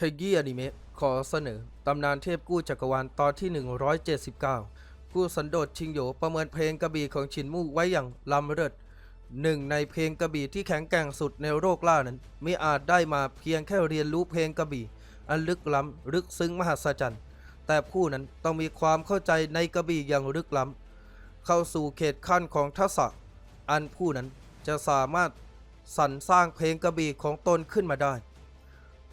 ขยี้อนิเมะขอเสนอ ตำนานเทพกู้จักรวาลตอนที่ 179 ผู้สันโดษชิงโยประเมินเพลงกระบี่ของชินมู่ไว้อย่างล้ำเลิศหนึ่งในเพลงกระบี่ที่แข็งแกร่งสุดในโลกล่านั้นไม่อาจได้มาเพียงแค่เรียนรู้เพลงกระบี่ อันลึกล้ำลึกซึ้งมหัศจรรย์แต่ผู้นั้นต้องมีความเข้าใจในกระบี่อย่างลึกล้ำเข้าสู่เขตขั้นของทักษะ อันผู้นั้นจะสามารถสรรสร้างเพลงกระบี่ของตนขึ้นมาได้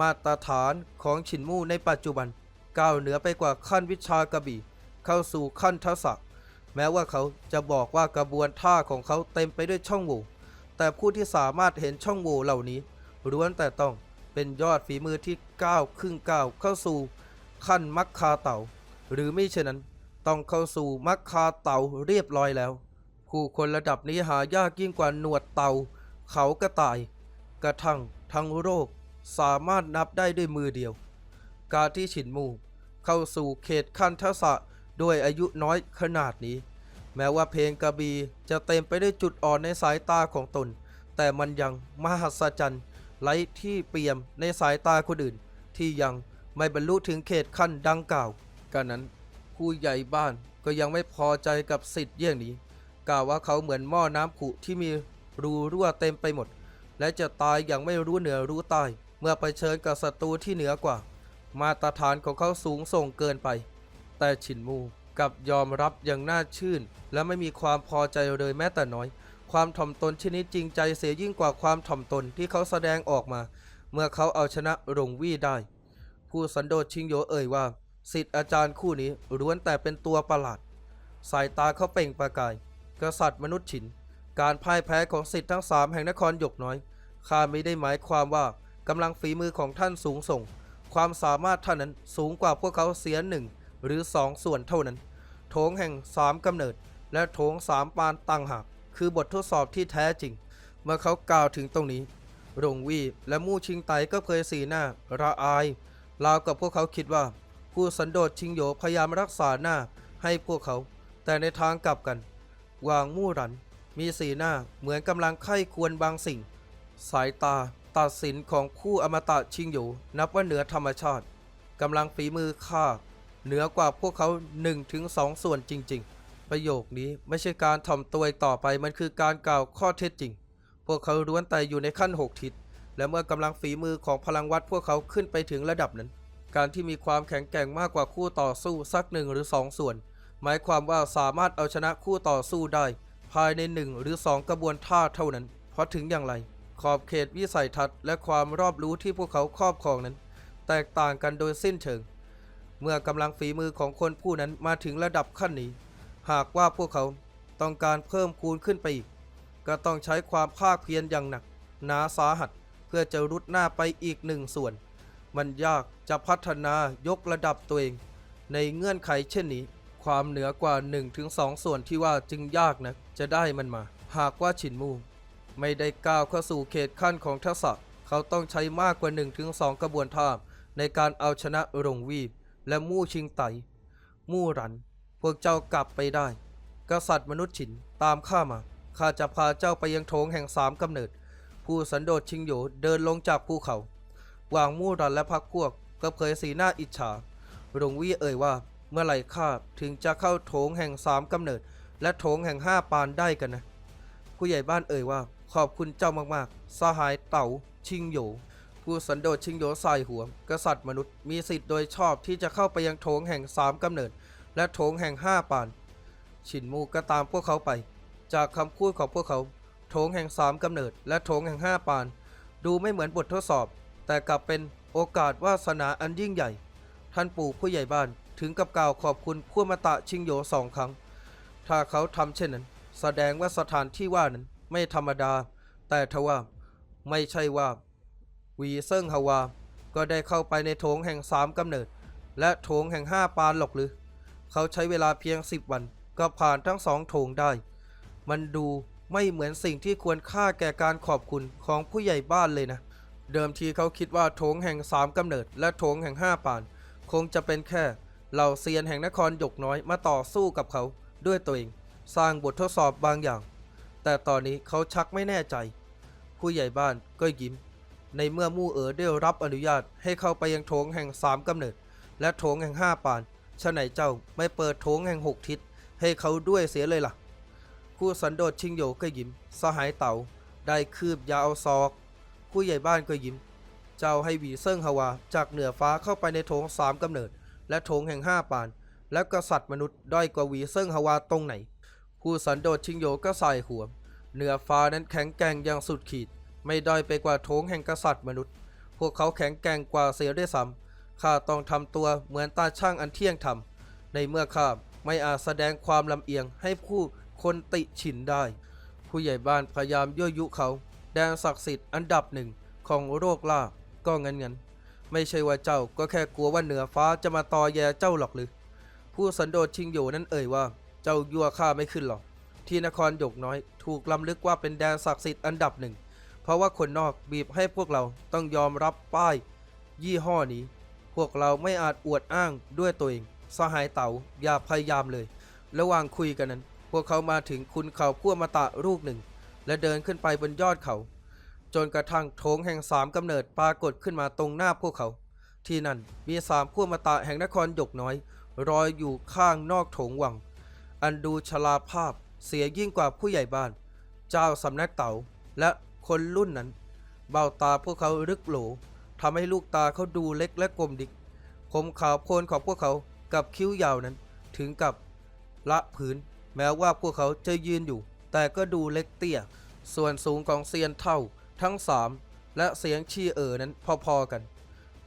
มาตรฐานของฉินมู่ในปัจจุบันก้าวเหนือไปกว่าขั้นวิชากระบี่ เข้าสู่ขั้นทักษะ แม้ว่าเขาจะบอกว่ากระบวนท่าของเขาเต็มไปด้วยช่องโหว่แต่ผู้ที่สามารถเห็นช่องโหว่เหล่านี้ล้วนแต่ต้องเป็นยอดฝีมือที่ก้าวครึ่งก้าวเข้าสู่ขั้นมัคคาเต่า หรือไม่เช่นนั้นต้องเข้าสู่มัคคาเต่าเรียบร้อยแล้ว ผู้คนระดับนี้หายากยิ่งกว่าหนวดเต่า เขากระต่าย กระทั่งทั้งโรค สามารถนับได้ด้วยมือเดียว การที่ฉินมู เข้าสู่เขตขั้นทักษะด้วยอายุน้อยขนาดนี้ แม้ว่าเพลงกระบีจะเต็มไปด้วยจุดอ่อนในสายตาของตน แต่มันยังมหัศจรรย์ไร้ที่เปี่ยมในสายตาคนอื่น ที่ยังไม่บรรลุถึงเขตขั้นดังกล่าวกันนั้นผู้ใหญ่บ้านก็ยังไม่พอใจกับสิทธิ์เยี่ยงนี้ กล่าวว่าเขาเหมือนหม้อน้ำผุที่มีรูรั่วเต็มไปหมด และจะตายอย่างไม่รู้เหนือรู้ใต้ เมื่อไปเชิญกับศัตรูที่เหนือกว่า มาตรฐานของเขาสูงส่งเกินไป แต่ฉินมูกับยอมรับอย่างน่าชื่น และไม่มีความพอใจเลยแม้แต่น้อย ความถ่อมตนชนิดจริงใจเสียยิ่งกว่าความถ่อมตนที่เขาแสดงออกมา เมื่อเขาเอาชนะหลงวี่ได้ ผู้สันโดษชิงโยเอ่ยว่าสิทธิ์อาจารย์คู่นี้ล้วนแต่เป็นตัวประหลาด สายตาเขาเปล่งประกาย กษัตริย์มนุษย์ฉิน การพ่ายแพ้ของสิทธิ์ทั้งสามแห่งนครหยกน้อยข้าไม่ได้หมายความว่า กำลังฝีมือของท่านสูงส่ง ความสามารถท่านนั้นสูงกว่าพวกเขาเสียหนึ่งหรือสองส่วนเท่านั้น โถงแห่งสามกำเนิด และโถงสามปานตังหาก คือบททดสอบที่แท้จริง เมื่อเขากล่าวถึงตรงนี้หลงวีและมู่ชิงไตก็เคยสีหน้าระอายราวกับพวกเขาคิดว่า ผู้สันโดษชิงโยพยายามรักษาหน้าให้พวกเขา แต่ในทางกลับกัน วางมู่หรัน มีสีหน้าเหมือนกำลังไข้ควรบางสิ่ง สายตา ตัดสินของผู้อมตะชิงอยู่ นับว่าเหนือธรรมชาติกำลังฝีมือข้าเหนือกว่าพวกเขา1ถึง2ส่วนจริง ๆ ประโยคนี้ไม่ใช่การถ่อมตัวต่อไปมันคือการกล่าวข้อเท็จจริง พวกเขาล้วนแต่อยู่ในขั้นหกทิศและเมื่อกำลังฝีมือของพลังวัดพวกเขาขึ้นไปถึงระดับนั้น การที่มีความแข็งแกร่งมากกว่าคู่ต่อสู้สักหนึ่งหรือสองส่วน หมายความว่าสามารถเอาชนะคู่ต่อสู้ได้ ภายในหนึ่งหรือสองกระบวนท่าเท่านั้น เพราะถึงอย่างไร ขอบเขตวิสัยทัศน์และความรอบรู้ที่พวกเขาครอบครองนั้น แตกต่างกันโดยสิ้นเชิง เมื่อกำลังฝีมือของคนผู้นั้นมาถึงระดับขั้นนี้ หากว่าพวกเขาต้องการเพิ่มคูณขึ้นไปอีก ก็ต้องใช้ความภาคเพียรอย่างหนักหนาสาหัสเพื่อจะรุดหน้าไปอีกหนึ่งส่วน มันยากจะพัฒนายกระดับตัวเอง ในเงื่อนไขเช่นนี้ ความเหนือกว่า 1-2 ส่วนที่ว่าจึงยากนะจะได้มันมา หากว่าฉินมู ไม่ได้ก้าวเข้าสู่เขตขั้นของทักษะ เขาต้องใช้มากกว่า 1-2 กระบวนท่าในการเอาชนะหลงวีบและมู่ชิงไต มู่รัน พวกเจ้ากลับไปได้ กษัตริย์มนุษย์ฉินตามข้ามา ข้าจะพาเจ้าไปยังโถงแห่งสามกำเนิด ผู้สันโดษชิงโยเดินลงจากภูเขา วางมู่รันและพักพวกก็เผยสีหน้าอิจฉาหลงวีเอ่ยว่าเมื่อไหร่ข้าถึงจะเข้าโถงแห่งสามกำเนิด และโถงแห่งห้าปานได้กันนะ ผู้ใหญ่บ้านเอ่ยว่า ขอบคุณเจ้ามากๆ สหายเต๋าชิงโยผู้สันโดษชิงโยสายหัว กษัตริย์มนุษย์มีสิทธิ์โดยชอบที่จะเข้าไปยังโถงแห่งสามกำเนิด และโถงแห่งห้าปานฉินมูก็ตามพวกเขาไป จากคำพูดของพวกเขา โถงแห่งสามกำเนิด และโถงแห่งห้าปาน ดูไม่เหมือนบททดสอบ แต่กลับเป็นโอกาสวาสนาอันยิ่งใหญ่ ท่านปู่ผู้ใหญ่บ้านถึงกับกล่าวขอบคุณผู้มาตะชิงโยสองครั้ง ถ้าเขาทำเช่นนั้น แสดงว่าสถานที่ว่านั้น ไม่ธรรมดา แต่ทว่าไม่ใช่ว่าวีเซิงฮาวา ก็ได้เข้าไปในโถงแห่งสามกำเนิด และโถงแห่งห้าปานหรอกหรือ เขาใช้เวลาเพียงสิบวัน ก็ผ่านทั้งสองโถงได้ มันดูไม่เหมือนสิ่งที่ควรค่าแก่การขอบคุณของผู้ใหญ่บ้านเลยนะ เดิมทีเขาคิดว่าโถงแห่งสามกำเนิด และโถงแห่งห้าปาน คงจะเป็นแค่เหล่าเซียนแห่งนครหยกน้อยมาต่อสู้กับเขาด้วยตัวเอง สร้างบททดสอบบางอย่าง แต่ตอนนี้เขาชักไม่แน่ใจ ผู้ใหญ่บ้านก็ยิ้ม ในเมื่อมู่เอ๋อได้รับอนุญาตให้เข้าไปยังโถงแห่งสามกำเนิด และโถงแห่งห้าปานฉะไหนเจ้าไม่เปิดโถงแห่งหกทิศให้เขาด้วยเสียเลยล่ะ คู่สันโดษชิงโยก็ยิ้ม สหายเต่าได้คืบยาวศอก ผู้ใหญ่บ้านก็ยิ้ม เจ้าให้หวีเซิ่งฮาวา จากเหนือฟ้าเข้าไปในโถงสามกำเนิด และโถงแห่งห้าปาน และกษัตริย์มนุษย์ด้อยกว่าหวีเซิ่งฮาวาตรงไหน ผู้สันโดษชิงโยก็ใส่หัว เหนือฟ้านั้นแข็งแกร่งอย่างสุดขีด ไม่ด้อยไปกว่าโถงแห่งกษัตริย์มนุษย์ พวกเขาแข็งแกร่งกว่าเสียด้วยซ้ำข้าต้องทำตัวเหมือนตาช่างอันเที่ยงธรรม ในเมื่อข้าไม่อาจแสดงความลำเอียงให้ผู้คนติฉินได้ ผู้ใหญ่บ้านพยายามยั่วยุเขา แดนศักดิ์สิทธิ์อันดับหนึ่งของโรคล่าก็เงินเงินๆไม่ใช่ว่าเจ้าก็แค่กลัวว่าเหนือฟ้าจะมาตอแยเจ้าหรอกหรือ ผู้สันโดษชิงโยนั้นเอ่ยว่า เจ้ายั่วข้าไม่ขึ้นหรอก ที่นครหยกน้อย ถูกลำลึกว่าเป็นแดนศักดิ์สิทธิ์อันดับหนึ่ง เพราะว่าคนนอกบีบให้พวกเราต้องยอมรับป้าย ยี่ห้อนี้ พวกเราไม่อาจอวดอ้างด้วยตัวเอง สหายเต๋าอย่าพยายามเลย ระหว่างคุยกันนั้น พวกเขามาถึงคุณเขาพั่วมาตะลูกหนึ่ง และเดินขึ้นไปบนยอดเขา จนกระทั่งโถงแห่งสามกำเนิดปรากฏขึ้นมาตรงหน้าพวกเขา ที่นั่นมีสามพั่วมาตะแห่งนครหยกน้อยรอยอยู่ข้างนอกโถงวัง อันดูชลาภาพเสียยิ่งกว่าผู้ใหญ่บ้าน เจ้าสำนักเต๋าและคนรุ่นนั้น เบ้าตาพวกเขารึกโหลทำให้ลูกตาเขาดูเล็กและกลมดิกผมขาวโพลนของพวกเขากับคิ้วยาวนั้น ถึงกับละพื้นแม้ว่าพวกเขาจะยืนอยู่ แต่ก็ดูเล็กเตี้ย ส่วนสูงของเซียนเท่าทั้งสามและเสียงชี้เอ๋อนั้นพอๆกัน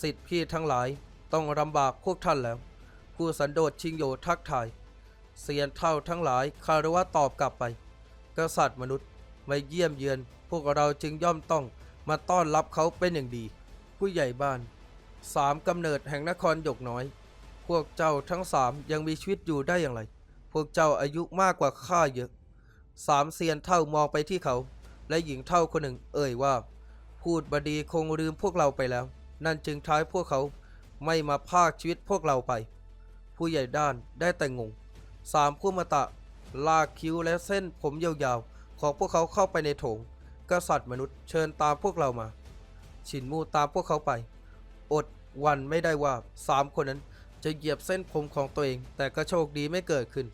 สิทธิพี่ทั้งหลายต้องลำบากพวกท่านแล้ว ผู้สันโดษชิงโยทักทาย เซียนเท่าทั้งหลายคารวะตอบกลับไป กษัตริย์มนุษย์มาเยี่ยมเยือน พวกเราจึงย่อมต้องมาต้อนรับเขาเป็นอย่างดี ผู้ใหญ่บ้านสามกำเนิดแห่งนครหยกน้อย พวกเจ้าทั้งสามยังมีชีวิตอยู่ได้อย่างไร พวกเจ้าอายุมากกว่าข้าเยอะสามเซียนเท่ามองไปที่เขา และหญิงเท่าคนหนึ่งเอ่ยว่า พูดบดีคงลืมพวกเราไปแล้ว นั่นจึงท้ายพวกเขาไม่มาพากชีวิตพวกเราไป ผู้ใหญ่ด้านได้แต่งง สามผู้มาตะ ลากคิ้วและเส้นผมยาวๆ ของพวกเขาเข้าไปในโถง กษัตริย์มนุษย์เชิญตามพวกเรามาฉินมูตามพวกเขาไป อดวันไม่ได้ว่าสามคนนั้นจะเหยียบเส้นผมของตัวเอง แต่ก็โชคดีไม่เกิดขึ้น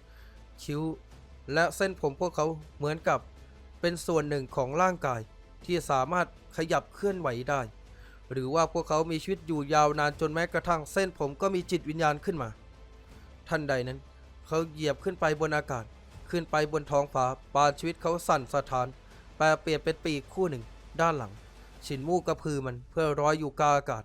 คิ้ว และเส้นผมพวกเขาเหมือนกับ เป็นส่วนหนึ่งของร่างกายที่สามารถขยับเคลื่อนไหวได้ หรือว่าพวกเขามีชีวิตอยู่ยาวนานจนแม้กระทั่งเส้นผมก็มีจิตวิญญาณขึ้นมา ท่านใดนั้น เขาเหยียบขึ้นไปบนอากาศ ขึ้นไปบนท้องฟ้าปานชีวิตเขาสั่นสะท้าน แปลเปลี่ยนเป็นปีกคู่หนึ่ง ด้านหลังฉินมูกระพือมันเพื่อร้อยอยู่กลางอากาศ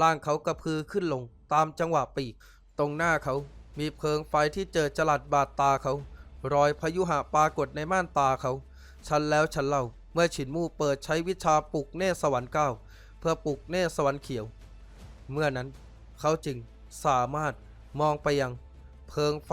ร่างเขากระพือขึ้นลงตามจังหวะปีก ตรงหน้าเขา มีเพลิงไฟที่เจอจลัดบาดตาเขา รอยพยุหะปรากฏในม่านตาเขา ฉันแล้วฉันเล่า เมื่อฉินมู่เปิดใช้วิชาปลุกเนสวรรค์เก้าเพื่อปลุกเนสวรรค์เขียว เมื่อนั้นเขาจึงสามารถมองไปยัง เพลิงไฟ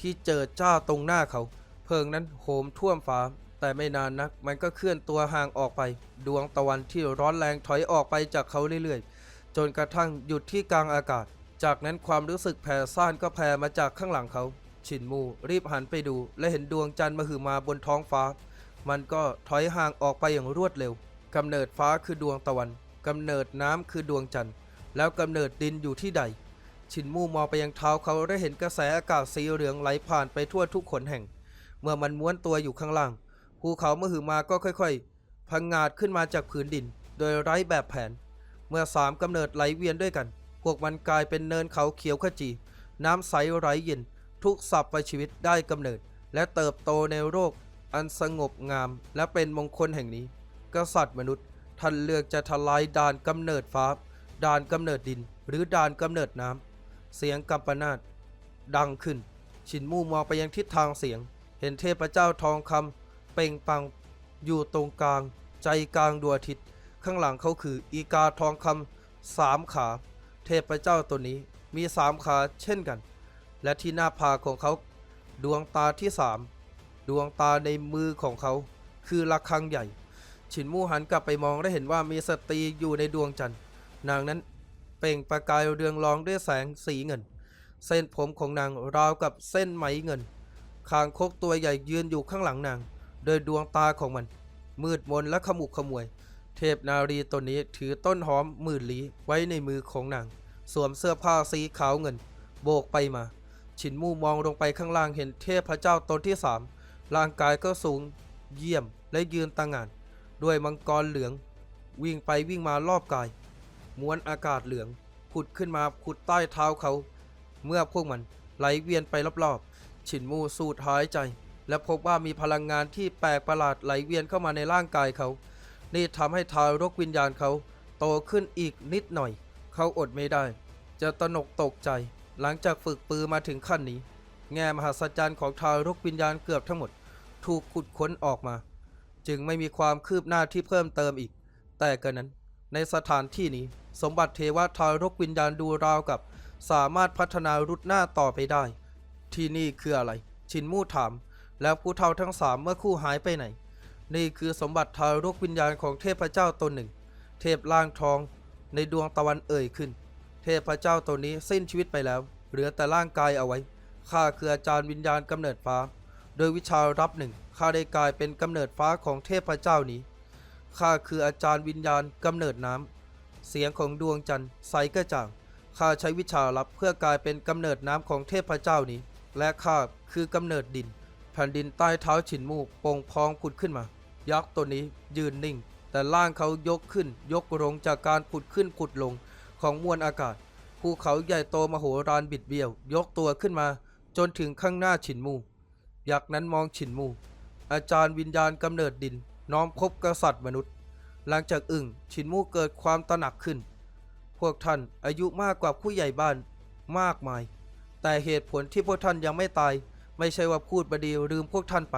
ที่เจอจ้าตรงหน้าเขา เพลิงนั้นโหมท่วมฟ้า แต่ไม่นานนัก มันก็เคลื่อนตัวห่างออกไป ดวงตะวันที่ร้อนแรงถอยออกไปจากเขาเรื่อยๆ จนกระทั่งหยุดที่กลางอากาศ จากนั้นความรู้สึกแผ่ซ่านก็แผ่มาจากข้างหลังเขาฉินมูรีบหันไปดู และเห็นดวงจันทร์มาหือมาบนท้องฟ้า มันก็ถอยห่างออกไปอย่างรวดเร็วกำเนิดฟ้าคือดวงตะวันกำเนิดน้ำคือดวงจันทร์ แล้วกำเนิดดินอยู่ที่ใด ฉินมู่มองไปยังเท้าเขาได้เห็นกระแสอากาศสีเหลืองไหลผ่านไปทั่วทุกขนแห่ง เมื่อมันม้วนตัวอยู่ข้างล่าง ภูเขามหือมาก็ค่อยๆ พังงาดขึ้นมาจากผืนดิน โดยไร้แบบแผน เมื่อสามกำเนิดไหลเวียนด้วยกัน พวกมันกลายเป็นเนินเขาเขียวขจี น้ำใสไร้เย็น ทุกสัพพชีวิตได้กำเนิด และเติบโตในโรค อันสงบงาม และเป็นมงคลแห่งนี้ กษัตริย์มนุษย์ท่านเลือกจะทลายด่านกำเนิดฟ้า ด่านกำเนิดดิน หรือด่านกำเนิดน้ำ เสียงกัมปนาตดังขึ้น ชินมู่มองไปยังทิศทางเสียง เห็นเทพเจ้าทองคำเป่งปังอยู่ตรงกลาง ใจกลางดวงอาทิตย์ ข้างหลังเขาคืออีกาทองคำสามขา เทพเจ้าตัวนี้มีสามขาเช่นกัน และที่หน้าผากของเขา ดวงตาที่สามดวงตาในมือของเขา คือระฆังใหญ่ฉินมู่หันกลับไปมองได้เห็นว่ามีสตรีอยู่ในดวงจันทร์ นางนั้น เปล่งประกายเรืองรองด้วยแสงสีเงิน เส้นผมของนางราวกับเส้นไหมเงินคางคกตัวใหญ่ยืนอยู่ข้างหลังนางโดยดวงตาของมัน มืดมนและขมุกขมวย เทพนารีตนนี้ถือต้นหอมหมื่นลี้ไว้ในมือของนาง สวมเสื้อผ้าสีขาวเงิน โบกไปมา ฉินมู่มองลงไปข้างล่างเห็นเทพพระเจ้าตนที่สามร่างกายก็สูง เยี่ยมและยืนตั้งงาน ด้วยมังกรเหลือง วิ่งไปวิ่งมารอบกาย มวนอากาศเหลืองผุดขึ้นมาผุดใต้เท้าเขา เมื่อพวกมันไหลเวียนไปรอบๆฉินมูสูดหายใจ และพบว่ามีพลังงานที่แปลกประหลาดไหลเวียนเข้ามาในร่างกายเขา นี่ทำให้ทารกวิญญาณเขาโตขึ้นอีกนิดหน่อย เขาอดไม่ได้ จะตนกตกใจ หลังจากฝึกปือมาถึงขั้นนี้ แง่มหัศจรรย์ของทารกวิญญาณเกือบทั้งหมด ถูกขุดค้นออกมา จึงไม่มีความคืบหน้าที่เพิ่มเติมอีก แต่กระนั้นในสถานที่นี้ สมบัติเทวทารกวิญญาณดูราวกับ สามารถพัฒนารุดหน้าต่อไปได้ ที่นี่คืออะไร ชินมู่ถาม แล้วผู้เฒ่าทั้งสามเมื่อคู่หายไปไหน นี่คือสมบัติทารกวิญญาณของเทพเจ้าตนหนึ่ง เทพล่างทอง ในดวงตะวันเอ่ยขึ้น เทพเจ้าตนนี้สิ้นชีวิตไปแล้ว เหลือแต่ร่างกายเอาไว้ข้าคืออาจารย์วิญญาณกำเนิดฟ้า โดยวิชารับหนึ่งข้าได้กลายเป็นกำเนิดฟ้าของเทพเจ้านี้ข้าคืออาจารย์วิญญาณกำเนิดน้ำ เสียงของดวงจันทร์ใสกระจ่างข้าใช้วิชาลับเพื่อกลายเป็นกำเนิดน้ำของเทพเจ้านี้ และข้าคือกำเนิดดิน แผ่นดินใต้เท้าฉินมูกโป่งพองผุดขึ้นมา ยักษ์ตัวนี้ยืนนิ่ง แต่ร่างเขายกขึ้น ยกลงจากการผุดขึ้นผุดลงของมวลอากาศภูเขาใหญ่โตมโหฬารบิดเบี้ยว ยกตัวขึ้นมา จนถึงข้างหน้าฉินมู ยักษ์นั้นมองฉินมู อาจารย์วิญญาณกำเนิดดิน น้อมพบกษัตริย์มนุษย์ หลังจากอึ่งฉินมูเกิดความตระหนักขึ้น พวกท่านอายุมากกว่าผู้ใหญ่บ้านมากมาย แต่เหตุผลที่พวกท่านยังไม่ตาย ไม่ใช่ว่าพูดบดีลืมพวกท่านไป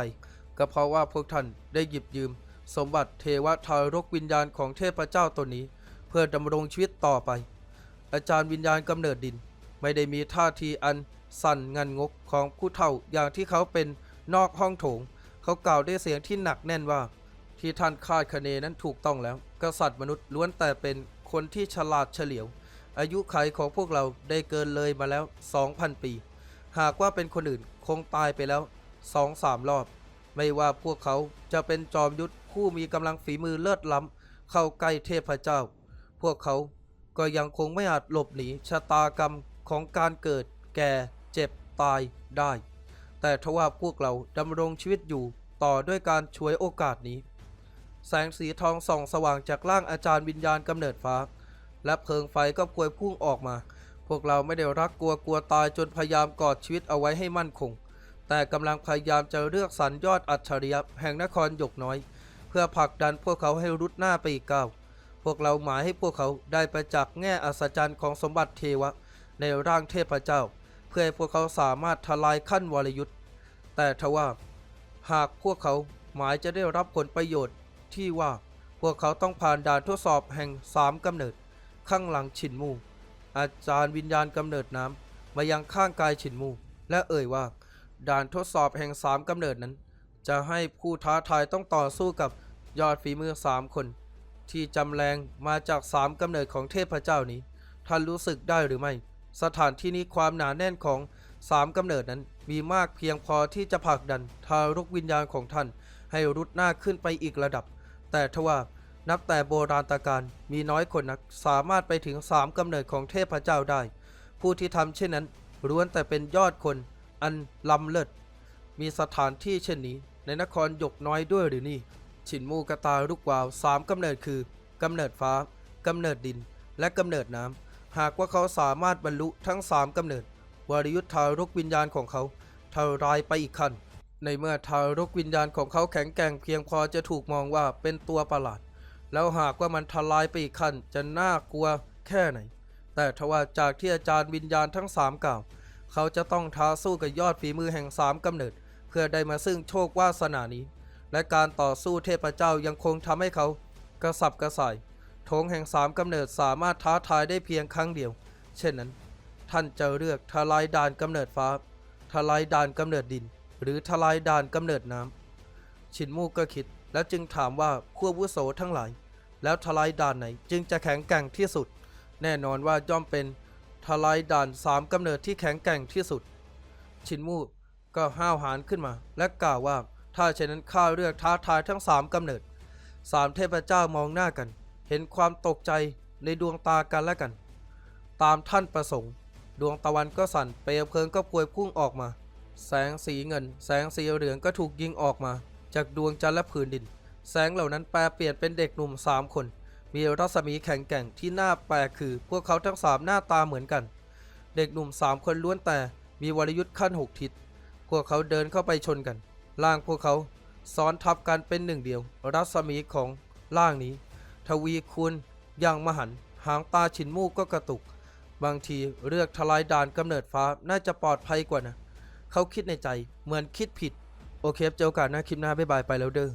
ก็เพราะว่าพวกท่านได้หยิบยืม สมบัติเทวทารกวิญญาณของเทพเจ้าตนนี้ เพื่อดำรงชีวิตต่อไป อาจารย์วิญญาณกำเนิดดิน ไม่ได้มีท่าทีอันสั่นงันงกของผู้เฒ่าอย่างที่เขาเป็นนอกห้องโถง เขากล่าวด้วยเสียงที่หนักแน่นว่า ที่ท่านคาดคะเนนั้นถูกต้องแล้ว กษัตริย์มนุษย์ล้วนแต่เป็นคนที่ฉลาดเฉลียว อายุขัยของพวกเราได้เกินเลยมาแล้ว 2,000 ปี หากว่าเป็นคนอื่นคงตายไปแล้วสองสามรอบ ไม่ว่าพวกเขาจะเป็นจอมยุทธผู้มีกำลังฝีมือเลิศล้ำเข้าใกล้เทพเจ้า พวกเขาก็ยังคงไม่อาจหลบหนีชะตากรรมของการเกิด แก่ เจ็บตายได้ แต่ทว่าพวกเราดำรงชีวิตอยู่ต่อด้วยการช่วยโอกาสนี้ แสงสีทองส่องสว่างจากร่างอาจารย์วิญญาณกำเนิดฟ้า และเพลิงไฟก็พวยพุ่งออกมา พวกเราไม่ได้รักกลัวกลัวตายจนพยายามกอดชีวิตเอาไว้ให้มั่นคง แต่กำลังพยายามจะเลือกสรรยอดอัจฉริยะแห่งนครหยกน้อย เพื่อผลักดันพวกเขาให้รุดหน้าไปอีกก้าวพวกเราหมายให้พวกเขาได้ประจักษ์แง่อัศจรรย์ของสมบัติเทวะ ในร่างเทพเจ้า เพื่อให้พวกเขาสามารถทลายขั้นวรยุทธ์แต่ทว่า หากพวกเขาหมายจะได้รับผลประโยชน์ ที่ว่า พวกเขาต้องผ่านด่านทดสอบแห่งสามกำเนิด ข้างหลังฉินมู อาจารย์วิญญาณกำเนิดน้ำมายังข้างกายฉินมู และเอ่ยว่า ด่านทดสอบแห่งสามกำเนิดนั้น จะให้ผู้ท้าทายต้องต่อสู้กับยอดฝีมือสามคน ที่จำแรงมาจากสามกำเนิดของเทพเจ้านี้ ท่านรู้สึกได้หรือไม่ สถานที่นี้ความหนาแน่นของสามกำเนิดนั้นมีมากเพียงพอที่จะผลักดันทารกวิญญาณของท่าน ให้รุดหน้าขึ้นไปอีกระดับ แต่ทว่านับแต่โบราณตการมีน้อยคนนักสามารถไปถึงสามกำเนิดของเทพเจ้าได้ ผู้ที่ทำเช่นนั้นล้วนแต่เป็นยอดคน อันล้ำเลิศมีสถานที่เช่นนี้ ในนครหยกน้อยด้วยหรือนี่ฉินมูกระตาลูกวาวสามกำเนิดคือกำเนิดฟ้ากำเนิดดิน และกำเนิดน้ำหากว่าเขาสามารถบรรลุทั้งสามกำเนิดวรยุทธทารกวิญญาณของเขาทารายไปอีกขั้น ในเมื่อทารกวิญญาณของเขาแข็งแกร่งเพียงพอจะถูกมองว่าเป็นตัวประหลาด แล้วหากว่ามันทลายไปอีกขั้นจะน่ากลัวแค่ไหน แต่ทว่าจากที่อาจารย์วิญญาณทั้งสามกล่าวเขาจะต้องท้าสู้กับยอดฝีมือแห่งสามกำเนิด เพื่อได้มาซึ่งโชควาสนานี้ และการต่อสู้เทพเจ้ายังคงทำให้เขา กระสับกระส่ายธงแห่งสามกำเนิดสามารถท้าทายได้เพียงครั้งเดียว เช่นนั้น ท่านจะเลือกทลายด่านกำเนิดฟ้าทลายด่านกำเนิดดิน หรือทลายด่านกำเนิดน้ำชินมูก็คิดและจึงถามว่าพวกวุโสทั้งหลาย แล้วทลายด่านไหนจึงจะแข็งแกร่งที่สุด แน่นอนว่าย่อมเป็นทลายด่านสามกำเนิดที่แข็งแกร่งที่สุด ชินมูก็ห้าวหาญขึ้นมา และกล่าวว่าถ้าเช่นนั้นข้าเลือกท้าทายทั้งสามกำเนิดสามเทพเจ้ามองหน้ากัน เห็นความตกใจในดวงตากันและกัน ตามท่านประสงค์ ดวงตะวันก็สั่นเปลวเพลิงก็พวยพุ่งออกมา แสงสีเงิน แสงสีเหลืองก็ถูกยิงออกมา จากดวงจันทร์และผืนดิน แสงเหล่านั้นแปลเปลี่ยนเป็นเด็กหนุ่มสามคน มีรัศมีแข็งแกร่งที่น่าแปลกคือ พวกเขาทั้งสามหน้าตาเหมือนกัน เด็กหนุ่มสามคนล้วนแต่มีวรยุทธ์ขั้นหกทิศ พวกเขาเดินเข้าไปชนกัน ร่างพวกเขาซ้อนทับกันเป็นหนึ่งเดียว รัศมีของร่างนี้ ทวีคูณอย่างมหัน หางตาฉินมูกก็กระตุก บางทีเลือกทลายด่านกำเนิดฟ้าน่าจะปลอดภัยกว่านะ เขาคิดในใจเหมือนคิดผิด โอเคเจอโอกาสหน้าคลิปหน้าบ๊ายบายไปแล้วเด้อ